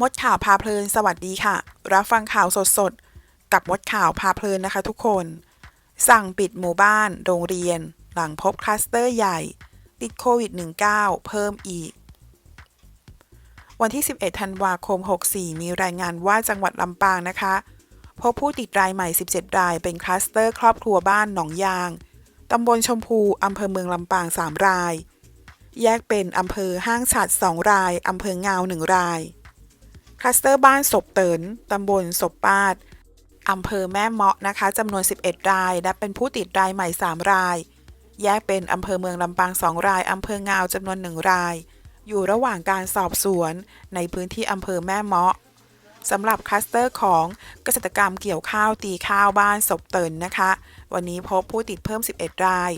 มดข่าวพาเพลินสวัสดีค่ะ รับฟังข่าวสดๆกับมดข่าวพาเพลินนะคะทุกคน สั่งปิดหมู่บ้าน โรงเรียน หลังพบคลัสเตอร์ใหญ่ ติดโควิด -19 เพิ่มอีก วันที่ 11 ธันวาคม 64 มีรายงานว่าจังหวัดลำปางนะคะ พบผู้ติดรายใหม่ 17 ราย เป็นคลัสเตอร์ครอบครัวบ้านหนองยางตำบลชมพูอำเภอเมืองลำปาง 3 ราย แยกเป็นอำเภอห้างฉัด 2 รายอำเภองาว1ราย คลัสเตอร์บ้านศพเตินตำบลศพปาดอำเภอแม่เมาะนะคะจำนวน 11 ราย และเป็นผู้ติดรายใหม่ 3 ราย แยกเป็นอำเภอเมืองลำปาง 2 รายอำเภองาวจำนวน 1 ราย อยู่ระหว่างการสอบสวนในพื้นที่อำเภอแม่เมาะสำหรับคลัสเตอร์ของเกษตรกรรมเกี่ยวข้าวตีข้าวบ้านศพเตินนะคะ วันนี้พบผู้ติดเพิ่ม 11 ราย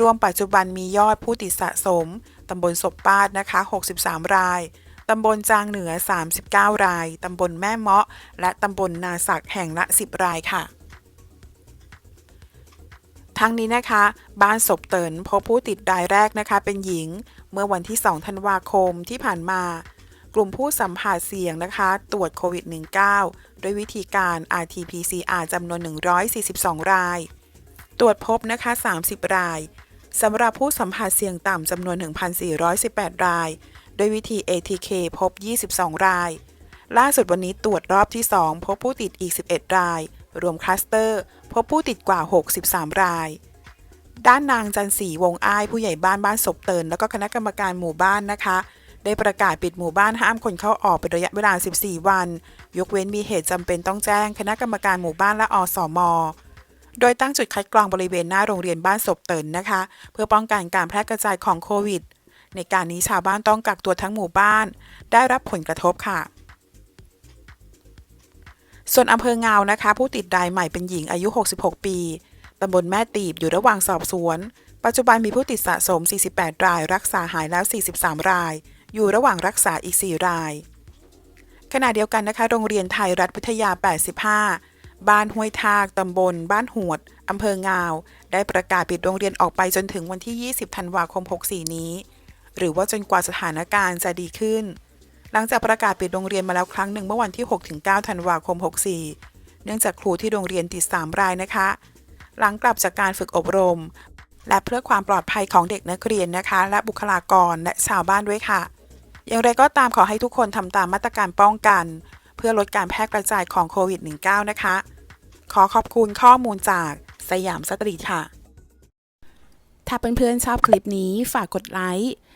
รวมปัจจุบันมียอดผู้ติดสะสมตำบลศพปาดนะคะ 63 ราย ตำบลจางเหนือ 39 ราย ตำบลแม่เมาะ และตำบลนาศักแห่งละ 10 รายค่ะทั้งนี้นะคะ บ้านศพเตินพบผู้ติดรายแรกนะคะเป็นหญิง เมื่อวันที่ 2 ธันวาคมที่ผ่านมา กลุ่มผู้สัมผัสเสี่ยงนะคะ ตรวจโควิด -19 ด้วยวิธีการ RT-PCR จำนวน 142 ราย ตรวจพบนะคะ 30 รายสำหรับผู้สัมผัสเสี่ยงต่ำจำนวน 1,418 ราย ด้วยวิธี ATK พบ 22 ราย ล่าสุดวันนี้ตรวจรอบที่ 2 พบผู้ติดอีก 11 ราย รวมคลัสเตอร์ พบผู้ติดกว่า 63 ราย ด้านนางจันสีวงอ้ายผู้ใหญ่บ้านบ้านศพเติน แล้วก็คณะกรรมการหมู่บ้านนะคะ ได้ประกาศปิดหมู่บ้านห้ามคนเข้าออกเป็นระยะเวลา 14 วัน ยกเว้นมีเหตุจำเป็นต้องแจ้ง คณะกรรมการหมู่บ้านและอสมโดยตั้งจุดคัดกรองบริเวณหน้าโรงเรียนบ้านศพเตินนะคะ เพื่อป้องกันการแพร่กระจายของโควิด ในการนี้ชาวบ้านต้องกักตัวทั้งหมู่บ้าน ได้รับผลกระทบค่ะ ส่วนอำเภอเงานะคะ ผู้ติดรายใหม่เป็นหญิงอายุ 66 ปีตำบลแม่ตีบอยู่ระหว่างสอบสวน ปัจจุบันมีผู้ติดสะสม 48 ราย รักษาหายแล้ว 43 ราย อยู่ระหว่างรักษาอีก 4 ราย ขณะเดียวกันนะคะ โรงเรียนไทยรัฐวิทยา 85 บ้านห้วยทาก ตำบล บ้านหวด อำเภองาว ได้ประกาศปิดโรงเรียนออกไปจนถึงวันที่ 20 ธันวาคม 64 นี้ หรือว่าจนกว่าสถานการณ์จะดีขึ้น หลังจากประกาศปิดโรงเรียนมาแล้วครั้งหนึ่งเมื่อวันที่ 6-9 ธันวาคม 64 เนื่องจากครูที่โรงเรียนติด 3 รายนะคะ หลังกลับจากการฝึกอบรม และเพื่อความปลอดภัยของเด็กนักเรียนนะคะ และบุคลากรและชาวบ้านด้วยค่ะ อย่างไรก็ตามขอให้ทุกคนทำตามมาตรการป้องกัน เพื่อลดการแพร่กระจายของโควิด -19 นะคะ ขอขอบคุณข้อมูลจากสยามสตรีทค่ะถ้าเพื่อนๆชอบคลิปนี้ฝากกดไลค์